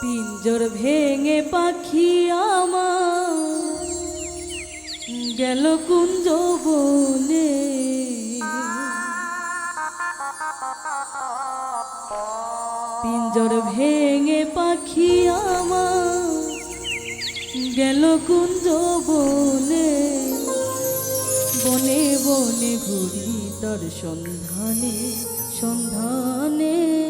পিঞ্জর ভেঙে পাখি আমার গেল কুঞ্জ বনে। পিঞ্জর ভেঙে পাখি আমার গেল কুঞ্জ বনে। বনে বনে ঘুরি তার সন্ধানে সন্ধানে।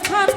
Oh,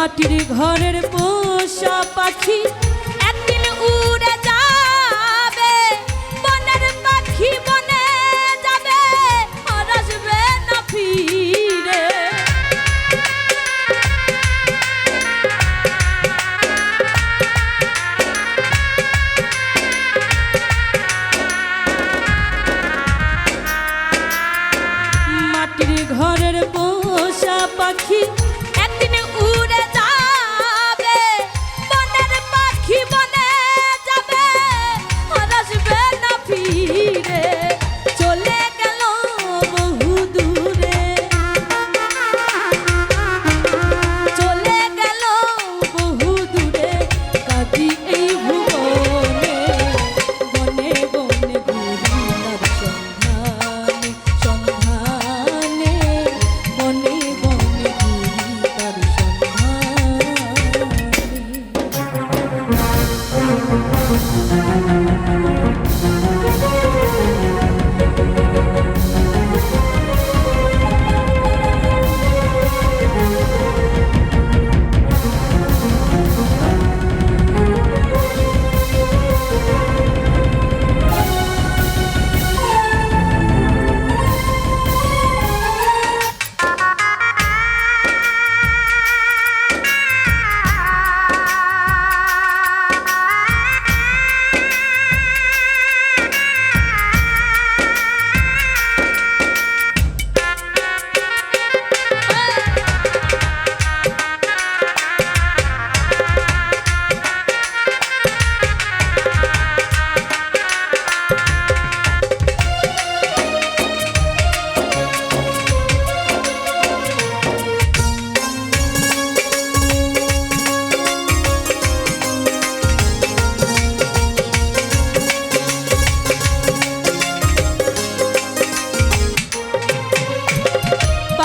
মাটির ঘরের পোষা পাখি।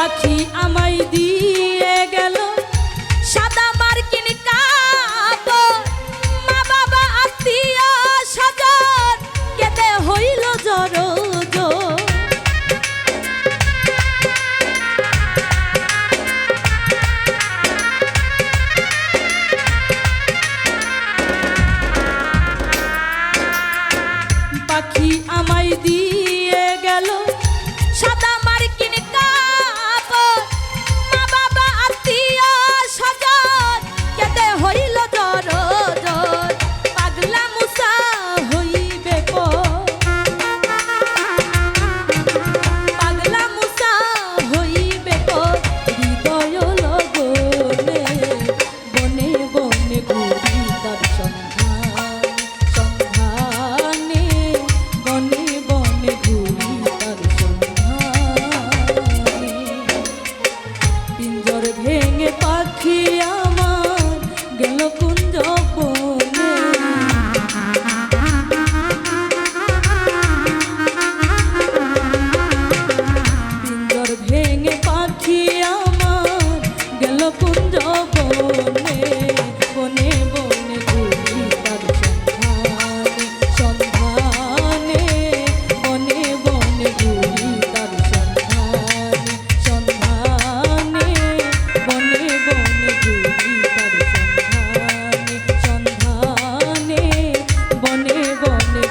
রাখি আমায় going in.